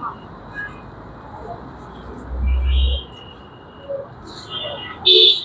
Thank you.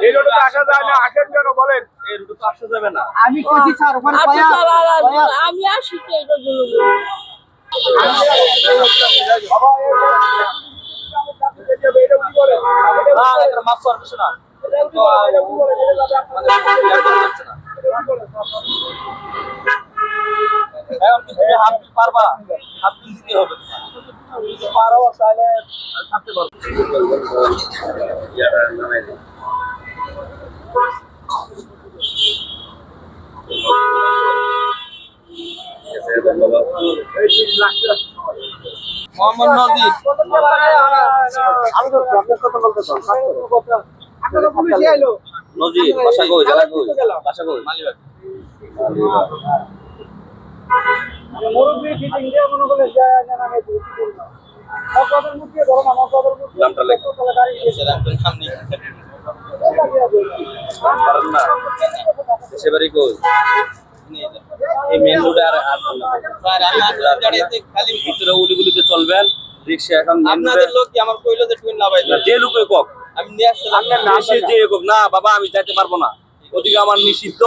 এই রোডে তো আসা যায় না আসেন কেন বলেন? এই রোডে তো আসা যাবে না। আমি কইছি স্যার ওখানে আমি আসি এই রোডে। মাফ করার কিছু না। এটা উঠি বলে এটা উঠি বলে এটা যাবে আপনাদের মানে, পারবা? দিতে হবে। পারো তাহলে পারব। মোহাম্মদ নজির। নজির বাসা কই? জেলা কই? বাসা কই? মালিবাগ। দেশে বাড়ি কই এই মেন রোডে আর আর আমি খালি ভিতরে উলিগুলিতে চলবেন রিক্সা এখন রোডে আপনাদের লোক কি আমার কইলো যে টুইন লাভাই না, যে লোকে কক। আমি নিয়ে আসছিলাম আপনার নামে যে কক। না বাবা আমি যাইতে পারব না। ওদিকে আমার নিষিদ্ধ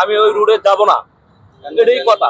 আমি ওই রোডে যাব না। এটাই কথা।